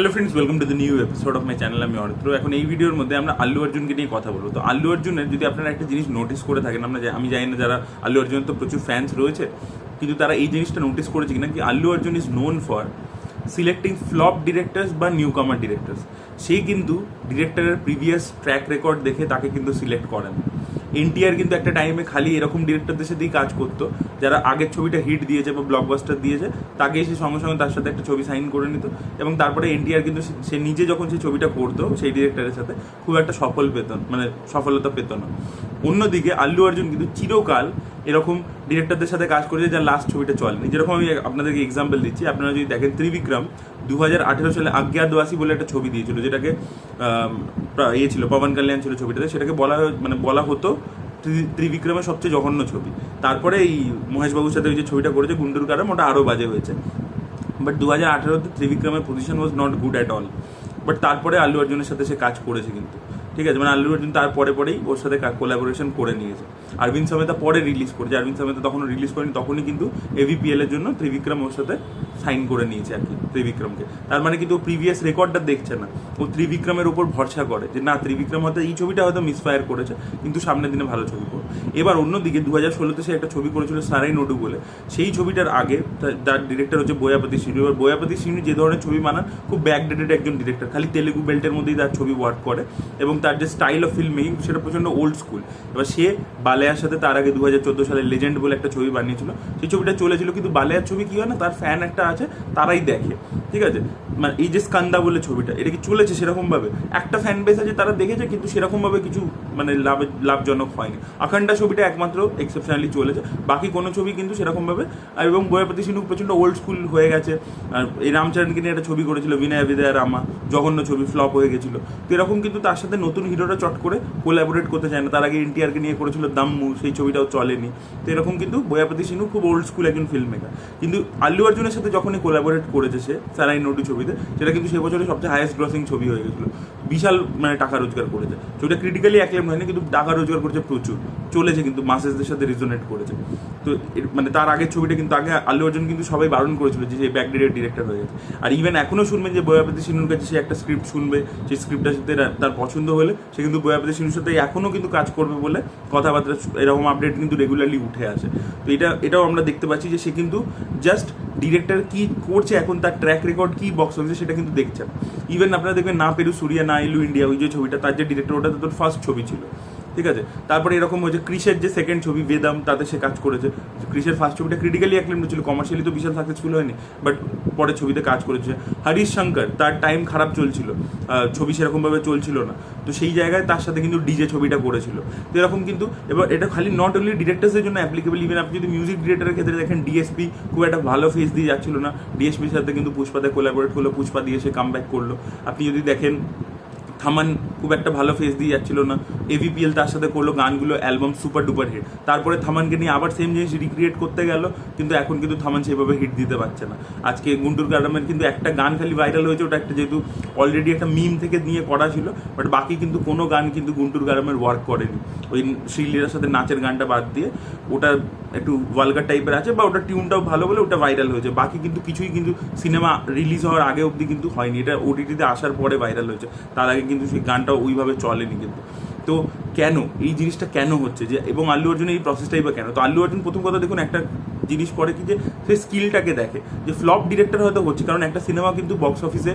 Hello friends welcome to the new episode of my channel আমি অরিত্র এখন এই ভিডিওর মধ্যে আমরা আল্লু অর্জুনকে নিয়ে কথা বলব। তো আল্লু অর্জুনের যদি আপনারা একটা জিনিস নোটিস করে থাকেন, আমরা আমি জানি না যারা আল্লু অর্জুনের তো প্রচুর ফ্যান্স রয়েছে, কিন্তু তারা এই জিনিসটা নোটিস করেছে কিনা কি Allu Arjun is known for selecting flop directors বা নিউ কামার ডিরেক্টরস সেই কিন্তু ডিরেক্টরের প্রিভিয়াস ট্র্যাক রেকর্ড দেখে তাকে কিন্তু সিলেক্ট করেন। এনটিআর কিন্তু একটা টাইমে খালি এরকম ডিরেক্টরদের সাথেই কাজ করতো, যারা আগের ছবিটা হিট দিয়েছে বা ব্লকবাস্টার দিয়েছে, তাকে এসে সঙ্গে সঙ্গে তার সাথে একটা ছবি সাইন করে নিত এবং তারপরে এনটিআর কিন্তু সে- সে নিজে যখন সে ছবিটা করতো, সেই ডিরেক্টরের সাথে খুব একটা সফল পেত মানে সফলতা পেত না। অন্যদিকে আল্লু অর্জুন কিন্তু চিরকাল এরকম ডিরেক্টরদের সাথে কাজ করেছে, যার লাস্ট ছবিটা চলেনি। যেরকম আমি আপনাদেরকে এক্সাম্পল দিচ্ছি, আপনারা যদি দেখেন ত্রিবিক্রম দু হাজার আঠেরো সালে আজ্ঞাদবাসী বলে একটা ছবি দিয়েছিল, যেটাকে ইয়ে ছিল, পবন কল্যাণ ছিল ছবিটাতে, সেটাকে বলা মানে বলা হতো ত্রি- ত্রিবিক্রমের সবচেয়ে জঘন্য ছবি। তারপরে এই মহেশবাবুর সাথে ওই যে ছবিটা করেছে গুন্ডুর কারণ ওটা আরও বাজে হয়েছে। বাট দু হাজার আঠেরোতে ত্রিবিক্রমের position was not good at all but তারপরে আল্লু অর্জুনের সাথে সে কাজ করেছে কিন্তু। ঠিক আছে মানে আল্লু অর্জুন তারপরে পরেই ওর সাথে কোলাবোরেশন করে নিয়েছে। অরবিন্দ সমেতা পরে রিলিজ করেছে। অরবিন্দ সমেতা তখন রিলিজ করেনি, তখনই কিন্তু এভিপিএল এর জন্য ত্রিবিক্রম ওর সাথে সাইন করে নিয়েছে আর কি ত্রিবিক্রমকে। তার মানে কিন্তু প্রিভিয়াস রেকর্ডটা দেখছে না। ও ত্রিবিক্রমের উপর ভরসা করে যে না, ত্রিবিক্রম হয়তো এই ছবিটা হয়তো মিসফায়ার করেছে, কিন্তু সামনের দিনে ভালো ছবি করবে। এবার অন্যদিকে দু হাজার ষোলোতে সে একটা ছবি করেছিল সারাই নডু বলে। সেই ছবিটার আগে তার ডিরেক্টর হচ্ছে বয়াপতি সিনু এবার বয়াপতি সিনু যে ধরনের ছবি বানান, খুব ব্যাকডেটেড একজন ডিরেক্টর খালি তেলেগু বেল্টের মধ্যেই তার ছবি ওয়ার্ক করে এবং তার যে স্টাইল অফ ফিল্ম মেকিং সেটা প্রচণ্ড ওল্ড স্কুল এবার সে বালেয়ার সাথে তার আগে দু হাজার চোদ্দ সালে লেজেন্ড বলে একটা ছবি বানিয়েছিল। সেই ছবিটা চলেছিল, কিন্তু বালেয়ার ছবি কি হয় না, তার ফ্যান একটা আছে, তারাই দেখে। ঠিক আছে? মানে এই যে স্কান্দা বলে ছবিটা, এটা কি চলেছে সেরকম ভাবে একটা ফ্যান বেস আছে তারা দেখেছে, কিন্তু সেরকম ভাবে কিছু মানে লাভ, লাভজনক হয়নি। আখান্ডা ছবিটা একমাত্র এক্সেপশনালি চলেছে। বাকি কোনো ছবি কিন্তু সেরকম ভাবে আর এবং বয়াপতি সিনু প্রচণ্ড ওল্ড স্কুল হয়ে গেছে। আর এই রামচরণকে নিয়ে একটা ছবি করেছিল, বিনয় বিদয় রামা, জঘন্য ছবি ফ্লপ হয়ে গেছিল। তো এরকম কিন্তু তার সাথে নতুন হিরোরা চট করে কোলাবোরেট করতে চায় না। তার আগে এনটিআরকে নিয়ে করেছিল দাম্মু, সেই ছবিটাও চলেনি। তো এরকম কিন্তু বয়াপতি সিনু খুব ওল্ড স্কুল একজন ফিল্ম মেকার কিন্তু আল্লু অর্জুনের সাথে যখনই কোলাবোরেট করেছে সে সারাই নোটু ছবিতে সেটা কিন্তু সে বছরে সবচেয়ে হায়েস্ট গ্রসিং ছবি হয়ে গেছিল। বিশাল মানে টাকা রোজগার করেছে। ছবিটা ক্রিটিক্যালি অ্যাক্লেম হয়নি, কিন্তু টাকা রোজগার করেছে প্রচুর। চলেছে কিন্তু মাসেসদের সাথে রিজোনেট করেছে। তো মানে তার আগের ছবিটা কিন্তু আগে আল্লু অর্জুন কিন্তু সবাই বারণ করেছিল যে সে ব্যাকডেটেড ডিরেক্টর হয়ে গেছে। আর ইভেন এখনও শুনবেন যে বয়াপতি সিনুর কাছে সে একটা স্ক্রিপ্ট শুনবে, সেই স্ক্রিপ্টটার সাথে তার পছন্দ হলে সে কিন্তু বয়াপতি সিনুর সাথে এখনও কিন্তু কাজ করবে বলে কথাবার্তা এরকম আপডেট কিন্তু রেগুলারলি উঠে আসে। তো এটা, এটাও আমরা দেখতে পাচ্ছি যে সে কিন্তু জাস্ট ডিরেক্টর কি করছে, এখন তার ট্র্যাক রেকর্ড কি বক্স অফিসে সেটা কিন্তু দেখছেন ইভেন আপনারা দেখবেন না পেরু, সুরিয়া, না এলু, ইন্ডিয়া, ওই যে ছবিটা, তার যে ডিরেক্টর ওটা তো তোর ফার্স্ট ছবি ছিল। ঠিক আছে? তারপরে এরকম হয়েছে ক্রিসের যে সেকেন্ড ছবি বেদাম তাতে সে কাজ করেছে। ক্রিসের ফার্স্ট ছবিটা ক্রিটিক্যালি অ্যাক্লেম ছিল কমার্শিয়ালি তো বিশাল সাকসেসফুল হয়নি বাট পরের ছবিতে কাজ করেছে। হরিশ শঙ্কর তার টাইম খারাপ চলছিল ছবি সেরকমভাবে চলছিল না। তো সেই জায়গায় তার সাথে কিন্তু ডিজে ছবিটা করেছিল। তো এরকম কিন্তু, এবার এটা খালি নট অনলি ডিরেক্টার্সের জন্য অ্যাপ্লিকেবল ইভেন আপনি যদি মিউজিক ডিরেক্টরের ক্ষেত্রে দেখেন ডিএসপি খুব একটা ভালো ফেস দিয়ে যাচ্ছিল না। ডিএসপির সাথে কিন্তু পুষ্পাতে কোলাবোরেট করল পুষ্পা দিয়ে সে কাম করল। আপনি যদি দেখেন, থামান খুব একটা ভালো ফেস দিয়ে যাচ্ছিল না। এভিপিএল তার সাথে করল গানগুলো অ্যালবাম সুপার ডুপার হিট তারপরে থামানকে নিয়ে আবার সেম জিনিস রিক্রিয়েট করতে গেল, কিন্তু এখন কিন্তু থামান সেভাবে হিট দিতে পারছে না। আজকে গুন্টুর কারামের কিন্তু একটা গান খালি ভাইরাল হয়েছে, ওটা একটা যেহেতু অলরেডি একটা মিম থেকে নিয়ে করা ছিল বাট বাকি কিন্তু কোনো গান কিন্তু গুন্টুর কারামের ওয়ার্ক করেনি। ওই শ্রীলীলার সাথে নাচের গানটা বাদ দিয়ে ওটা একটু ওয়ালগার টাইপের আছে, বা ওটা টিউনটাও ভালো বলে ওটা ভাইরাল হয়েছে। বাকি কিন্তু কিছুই কিন্তু সিনেমা রিলিজ হওয়ার আগে অবধি কিন্তু হয়নি। এটা ওটিটিতে আসার পরে ভাইরাল হয়েছে। তার আগে কিন্তু সেই গানটা ওইভাবে চলেনি কিন্তু। তো কেন? এই জিনিসটা কেন হচ্ছে? যে, এবং আল্লু অর্জুনের এই প্রসেসটাই বা কেন? তো আল্লু অর্জুন প্রথম কথা দেখুন একটা জিনিস করে কি যে, সে স্কিলটাকে দেখে। যে ফ্লপ ডিরেক্টর হয়তো হচ্ছে, কারণ একটা সিনেমা কিন্তু বক্স অফিসে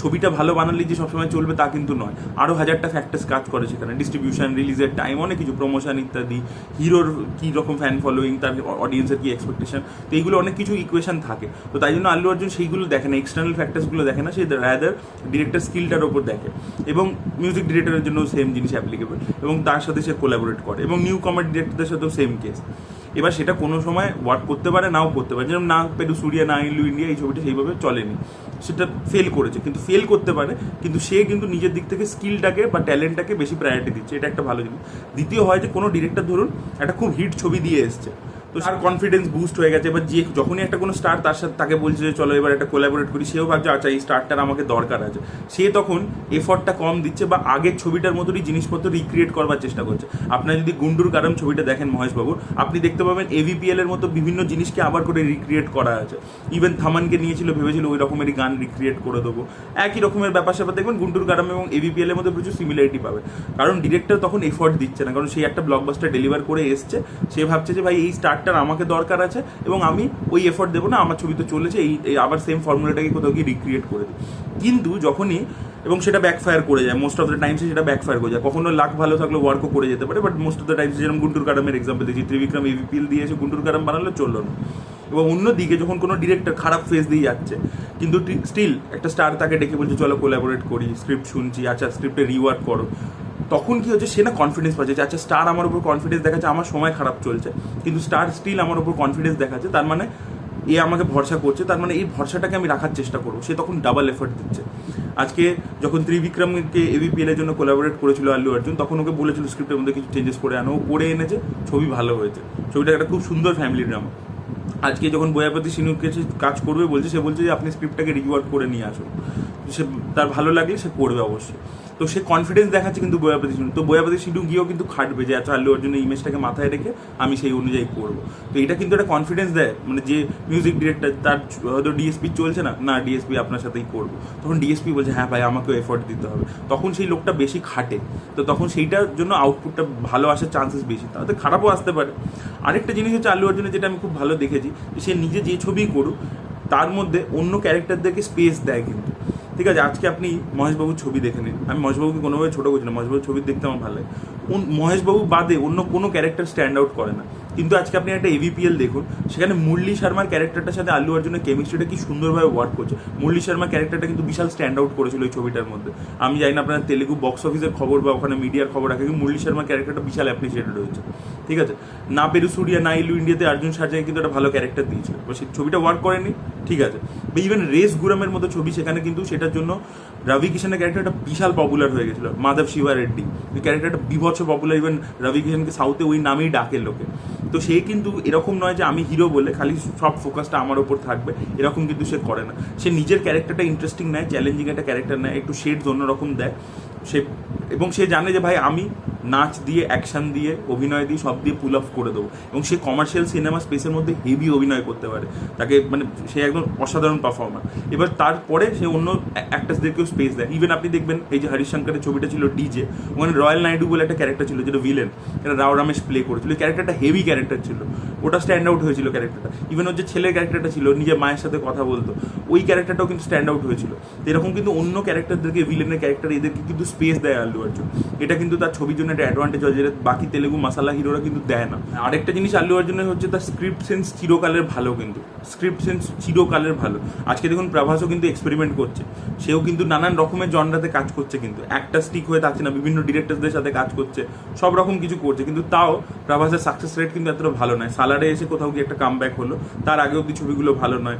ছবিটা ভালো বানালেই যে সবসময় চলবে তা কিন্তু নয়। আরও হাজারটা ফ্যাক্টার্স কাজ করে সেখানে। ডিস্ট্রিবিউশন রিলিজের টাইম অনেক কিছু প্রমোশন ইত্যাদি হিরোর কী রকম ফ্যান ফলোয়িং তার অডিয়েন্সের কী এক্সপেকটেশন তো এইগুলো অনেক কিছু ইকুয়েশন থাকে। তো তাই জন্য আল্লু অর্জুন সেইগুলো দেখে না এক্সটার্নাল ফ্যাক্টার্সগুলো দেখে না, সে রাদার ডিরেক্টর স্কিলটার ওপর দেখে। এবং মিউজিক ডিরেক্টরের জন্য সেম জিনিস অ্যাপ্লিকেবল এবং তার সাথে সে কোলাবোরেট করে। এবং নিউ কমার ডিরেক্টরদের সাথেও সেম কেস এবার সেটা কোনো সময় ওয়ার্ক করতে পারে, নাও করতে পারে। যেরকম না পেরু সুরিয়া, না ইলু ইন্ডিয়া, এই ছবিটা সেইভাবে চলেনি। সেটা ফেল করেছে, কিন্তু ফেল করতে পারে, কিন্তু সে কিন্তু নিজের দিক থেকে স্কিলটাকে বা ট্যালেন্টটাকে বেশি প্রায়োরিটি দিচ্ছে। এটা একটা ভালো জিনিস। দ্বিতীয় হয় যে কোনো ডিরেক্টর ধরুন, একটা খুব হিট ছবি দিয়ে এসছে। তো তার কনফিডেন্স বুস্ট হয়ে গেছে। এবার যে যখনই একটা কোনো স্টার তার সাথে তাকে বলছে যে, চলো এবার একটা কোলাবোরেট করি। সেও ভাবছে আচ্ছা এই স্টারটার আমাকে দরকার আছে। সে তখন এফর্টটা কম দিচ্ছে বা আগের ছবিটার মতোই জিনিসপত্র রিক্রিয়েট করবার চেষ্টা করছে। আপনার যদি গুন্ডুর কারণ ছবিটা দেখেন মহেশবাবু, আপনি দেখতে পাবেন এভিপিএল এর মতো বিভিন্ন জিনিসকে আবার করে রিক্রিয়েট করা আছে। ইভেন থামানকে নিয়েছিল, ভেবেছিল ওই রকমেরই গান রিক্রিয়েট করে দেবো। একই রকমের ব্যাপার স্যাপার দেখবেন, গুন্ডুর কারাম এবং এভিপিএল এর মধ্যে প্রচুর সিমিলারিটি পাবে। কারণ ডিরেক্টর তখন এফর্ট দিচ্ছে না, কারণ সেই একটা ব্লকবাস্টার ডেলিভার করে এসছে। সে ভাবছে যে, ভাই, এই স্টারটার আমাকে দরকার আছে এবং আমি ওই এফোর্ট দেবো না, আমার ছবি তো চলেছে, এই আবার সেম ফর্মুলাটাকে কোথাও গিয়ে রিক্রিয়েট করে দিই কিন্তু যখনই, এবং সেটা ব্যাকফায়ার করে যায় মোস্ট অফ দ্য টাইমসে সেটা ব্যাকফায়ার করে যায়। কখনো লাক ভালো থাকলে ওয়ার্কও করে যেতে পারে but most of the times যেরকম গুন্টুর কারামের এক্সাম্পল দিয়েছি ত্রিবিক্রম এভিপিএল দিয়েছে, গুন্টুর কারাম বানালে চলল না। এবং অন্যদিকে যখন কোনো ডিরেক্টর খারাপ ফেস দিয়ে যাচ্ছে, কিন্তু স্টিল একটা স্টার তাকে ডেকে বলছে, চলো কোলাবোরেট করি স্ক্রিপ্ট শুনছি আচ্ছা স্ক্রিপ্টে রিওয়ার্ক করো। তখন কি হচ্ছে, সে না কনফিডেন্স পাচ্ছে যে আচ্ছা স্টার আমার উপর কনফিডেন্স দেখাচ্ছে, আমার সময় খারাপ চলছে। কিন্তু স্টার স্টিল আমার উপর কনফিডেন্স দেখাচ্ছে, তার মানে এ আমাকে ভরসা করছে, তার মানে এই ভরসাটাকে আমি রাখার চেষ্টা করব। সে তখন ডাবল এফর্ট দিচ্ছে। আজকে যখন ত্রিবিক্রমকে এবিপিএল এর জন্য কোলাবোরেট করেছিল আল্লু অর্জুন, তখন ওকে বলেছিল স্ক্রিপ্টের মধ্যে কিছু চেঞ্জেস করে আনো। করে এনেছে, ছবি ভালো হয়েছে। ছবিটা একটা খুব সুন্দর ফ্যামিলি ড্রামা আজকে যখন বয়াপতি সিনুর কাছে কাজ করবে বলছে, সে বলছে যে, আপনি স্ক্রিপ্টটাকে রিওয়ার্ক করে নিয়ে আসুন। সে, তার ভালো লাগলে সে করবে অবশ্যই। তো সে কনফিডেন্স দেখাচ্ছে কিন্তু বয়াপতি সিনু তো বয়াপতি সিনু গিয়েও কিন্তু খাটবে যে আচ্ছা আল্লু অর্জুনের ইমেজটাকে মাথায় রেখে আমি সেই অনুযায়ী করব। তো এটা কিন্তু একটা কনফিডেন্স দেয়। মানে যে মিউজিক ডিরেক্টর তার হয়তো ডিএসপি চলছে না না ডিএসপি আপনার সাথেই করব। তখন ডিএসপি বলছে হ্যাঁ ভাই, আমাকেও এফোর্ট দিতে হবে। তখন সেই লোকটা বেশি খাটে। তো তখন সেইটার জন্য আউটপুটটা ভালো আসার চান্সেস বেশি। তাতে খারাপও আসতে পারে। আরেকটা জিনিস হচ্ছে আল্লু অর্জুনের, যেটা আমি খুব ভালো দেখেছি সে নিজে যে ছবি করুক, তার মধ্যে অন্য ক্যারেক্টারদেরকে স্পেস দেয় কিন্তু। ঠিক আছে, আজকে আপনি মহেশবাবুর ছবি দেখে নিন। আমি মহেশবাবুকে কোনোভাবে ছোটো করছি না, মহেশবাবুর ছবি দেখতে আমার ভালো লাগে। মহেশবাবু বাদে অন্য কোনো ক্যারেক্টার স্ট্যান্ড আউট করে না। কিন্তু আজকে আপনি একটা এভিপিএল দেখুন, সেখানে মুরলি শর্মার ক্যারেক্টারটার সাথে আল্লু অর্জুনের কেমিস্ট্রিটা কি সুন্দরভাবে ওয়ার্ক করছে। মুরলি শর্মার ক্যারেক্টারটা কিন্তু বিশাল স্ট্যান্ড আউট করেছিল ওই ছবিটার মধ্যে। আমি জানি না আপনার তেলেগু বক্স অফিসের খবর বা ওখানে মিডিয়ার খবর রাখে কিন্তু মুরলি শর্মার ক্যারেক্টারটা বিশাল অ্যাপ্রিসিয়েটেড হয়েছে। ঠিক আছে? না পেরু সুরিয়া, না ইলু ইন্ডিয়াতে অর্জুন সার্জাই কিন্তু একটা ভালো ক্যারেক্টার দিয়েছিল। সেই ছবিটা ওয়ার্ক করেনি, ঠিক আছে? ইভেন রেস গুরামের মতো ছবি সেখানে কিন্তু সেটার জন্য রবি কিষানের ক্যারেক্টারটা বিশাল পপুলার হয়ে গেছিল, মাধব শিবা রেড্ডি। ওই ক্যারেক্টারটা বিভৎস পপুলার ইভেন রবি কিষানকে সাউথে ওই নামেই ডাকে লোকে। তো সে কিন্তু এরকম নয় যে আমি হিরো বলে খালি সব ফোকাসটা আমার ওপর থাকবে, এরকম কিন্তু সে করে না। সে নিজের ক্যারেক্টারটা ইন্টারেস্টিং নেয় চ্যালেঞ্জিং একটা ক্যারেক্টার নেয়, একটু শেডস অন্যরকম দেয়। সে এবং সে জানে যে, ভাই, আমি নাচ দিয়ে অ্যাকশন দিয়ে, অভিনয় দিয়ে সব দিয়ে পুল অফ করে দেবো। এবং সে কমার্শিয়াল সিনেমা স্পেসের মধ্যে হেভি অভিনয় করতে পারে। তাকে মানে সে একদম অসাধারণ পারফর্মার এবার তারপরে সে অন্য অ্যাক্টার্সদেরকেও স্পেস দেয়। ইভেন আপনি দেখবেন এই যে হরিশঙ্করের ছবিটা ছিল ডিজে ওখানে রয়্যাল নাইডু বলে একটা ক্যারেক্টার ছিল যেটা ভিলেন এটা রাও রমেশ প্লে করেছিল। ক্যারেক্টারটা হেভি ক্যারেক্টার ছিল। ওটা স্ট্যান্ড আউট হয়েছিল ক্যারেক্টারটা ইভেন ওর যে ছেলের ক্যারেক্টারটা ছিল, নিজের মায়ের সাথে কথা বলতো, ওই ক্যারেক্টারটাও কিন্তু স্ট্যান্ড আউট হয়েছিল। এরকম কিন্তু অন্য ক্যারেক্টারদেরকে ভিলেনের ক্যারেক্টার এদেরকে কিন্তু স্পেস দেয় আল্লু অর্জুন। এটা কিন্তু তার ছবির জন্য একটা অ্যাডভান্টেজ হয় যেটা বাকি তেলেগু মাসালা হিরোরা কিন্তু দেয় না। আরেকটা জিনিস আল্লু অর্জুনের হচ্ছে তার স্ক্রিপ্ট সেন্স চিরকালের ভালো কিন্তু। স্ক্রিপ্ট সেন্স চিরকালের ভালো। আজকে দেখুন প্রভাসও কিন্তু এক্সপেরিমেন্ট করছে। সেও কিন্তু নানান রকমের জনরাতে কাজ করছে কিন্তু। একটা স্টিক হয়ে থাকছে না, বিভিন্ন ডিরেক্টরদের সাথে কাজ করছে, সব রকম কিছু করছে। কিন্তু তাও প্রভাসের সাকসেস রেট কিন্তু এতটা ভালো নয়। সালারে এসে কোথাও গিয়ে একটা কাম হলো, তার আগে অব্দি ছবিগুলো ভালো নয়।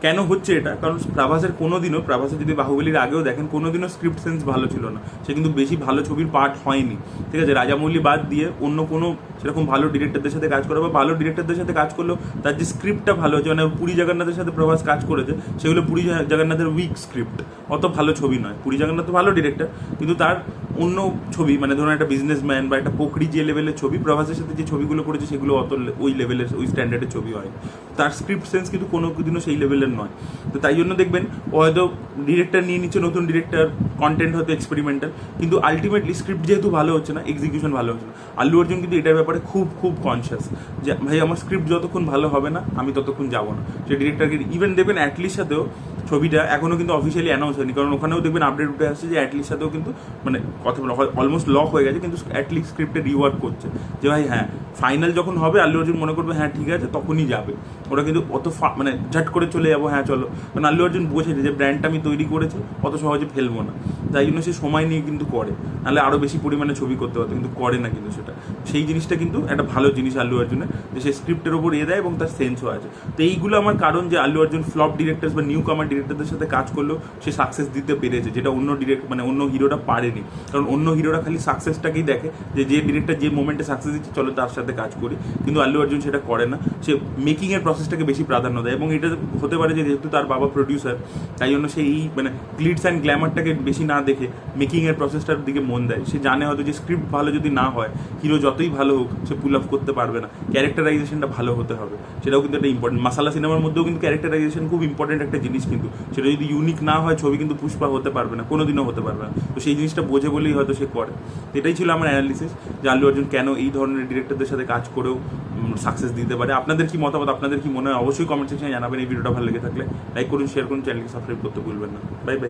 কেন হচ্ছে এটা? কারণ প্রাভাসের কোনোদিনও, প্রাভাসের যদি বাহুবলীর আগেও দেখেন, কোনোদিনও স্ক্রিপ্ট সেন্স ভালো ছিল না। সে কিন্তু বেশি ভালো ছবির পার্ট হয়নি। ঠিক আছে? রাজামৌলি বাদ দিয়ে অন্য কোনো সেরকম ভালো ডিরেক্টরদের সাথে কাজ করে বা ভালো ডিরেক্টরদের সাথে কাজ করলেও তার যে স্ক্রিপ্টটা ভালো হচ্ছে মানে পুরী জগন্নাথের সাথে প্রভাস কাজ করেছে, সেগুলো পুরী জগন্নাথের উইক স্ক্রিপ্ট অত ভালো ছবি নয়। পুরী জগন্নাথ তো ভালো ডিরেক্টর কিন্তু তার অন্য ছবি মানে ধরুন একটা বিজনেসম্যান বা একটা পোকরি যে লেভেলের ছবি, প্রভাসের সাথে যে ছবিগুলো করেছে, সেগুলো অত ওই লেভেলের ওই স্ট্যান্ডার্ডের ছবি হয় তার স্ক্রিপ্ট সেন্স কিন্তু কোনো দিনও সেই লেভেলের নয়। তো তাই জন্য দেখবেন হয়তো ডিরেক্টর নিয়ে নিচ্ছে, নতুন ডিরেক্টর কন্টেন্ট হয়তো এক্সপেরিমেন্টাল কিন্তু আলটিমেটলি স্ক্রিপ্ট যেহেতু ভালো হচ্ছে না এক্সিকিউশন ভালো হচ্ছে না। আল্লু অর্জুন কিন্তু এটার ব্যাপারে খুব খুব কনসিয়াস যে, ভাই, আমার স্ক্রিপ্ট যতক্ষণ ভালো হবে না, আমি ততক্ষণ যাব না। সে ডিরেক্টরকে ইভেন দেখবেন অ্যাটলির সাথেও ছবিটা এখনও কিন্তু অফিসিয়ালি অ্যানাউন্স হয়নি। কারণ ওখানেও দেখবেন আপডেট উঠে আসছে যে অ্যাটলির সাথেও কিন্তু মানে কথা অলমোস্ট লক হয়ে গেছে, কিন্তু অ্যাটলিস্ট স্ক্রিপ্টে রিওয়ার্ক করছে। যে, ভাই হ্যাঁ ফাইনাল যখন হবে, আল্লু অর্জুন মনে করবে হ্যাঁ ঠিক আছে, তখনই যাবে। ওরা কিন্তু অত মানে ঝট করে চলে যাব হ্যাঁ চলো। কারণ আল্লু অর্জুন বোঝেছে যে ব্র্যান্ডটা আমি তৈরি করেছি, অত সহজে ফেলব না। তাই জন্য সে সময় নিয়ে কিন্তু করে। নাহলে আরও বেশি পরিমাণে ছবি করতে পারতো, কিন্তু করে না কিন্তু সেটা। সেই জিনিসটা কিন্তু একটা ভালো জিনিস আল্লু অর্জুনের, যে সে স্ক্রিপ্টের ওপর এ দেয় এবং তার সেন্সও আছে। তো এইগুলো আমার কারণ যে আল্লু অর্জুন ফ্লপ ডিরেক্টর্স বা নিউ কামার ডিরেক্টরদের সাথে কাজ করলেও সে সাকসেস দিতে পেরেছে, যেটা অন্য ডিরেক্ট মানে অন্য হিরোটা পারেনি। কারণ অন্য হিরোরা খালি সাকসেসটাকেই দেখে যে যে ডিরেক্টর যে মোমেন্টে সাকসেস দিচ্ছে, চলো তার সাথে কাজ করি। কিন্তু আল্লু অর্জুন সেটা করে না। সে মেকিংয়ের প্রসেসটাকে বেশি প্রাধান্য দেয় এবং এটা হতে পারে যে যেহেতু তার বাবা প্রডিউসার তাই জন্য সে এই মানে গ্লিডস অ্যান্ড গ্ল্যামারটাকে বেশি না দেখে মেকিংয়ের প্রসেসটার দিকে মন দেয়। সে জানে হয়তো যে স্ক্রিপ্ট ভালো যদি না হয় হিরো যতই ভালো হোক সে পুল অফ করতে পারবে না। ক্যারেক্টারাইজেশনটা ভালো হতে হবে। সেটাও কিন্তু একটা ইম্পর্টেন্ট মাসালা সিনেমার মধ্যেও কিন্তু ক্যারেক্টারাইজেশন খুব ইম্পর্টেন্ট একটা জিনিস কিন্তু। সেটা যদি ইউনিক না হয়, ছবি কিন্তু পুষ্পা হতে পারবে না, কোনোদিনও হতে পারবে না। তো সেই জিনিসটা বোঝে বলেই হয়তো সে করে। এটাই ছিল আমার অ্যানালিসিস যে আল্লু অর্জুন কেন এই ধরনের ডিরেক্টরদের সাথে কাজ করেও সাকসেস দিতে পারে। আপনাদের কি মতামত? আপনাদের কি মনে হয়? অবশ্যই কমেন্ট সেকশনে জানাবেন। এই ভিডিওটা ভালো লেগে থাকলে লাইক করুন শেয়ার করুন চ্যানেলকে সাবস্ক্রাইব করতে ভুলবেন না। Bye bye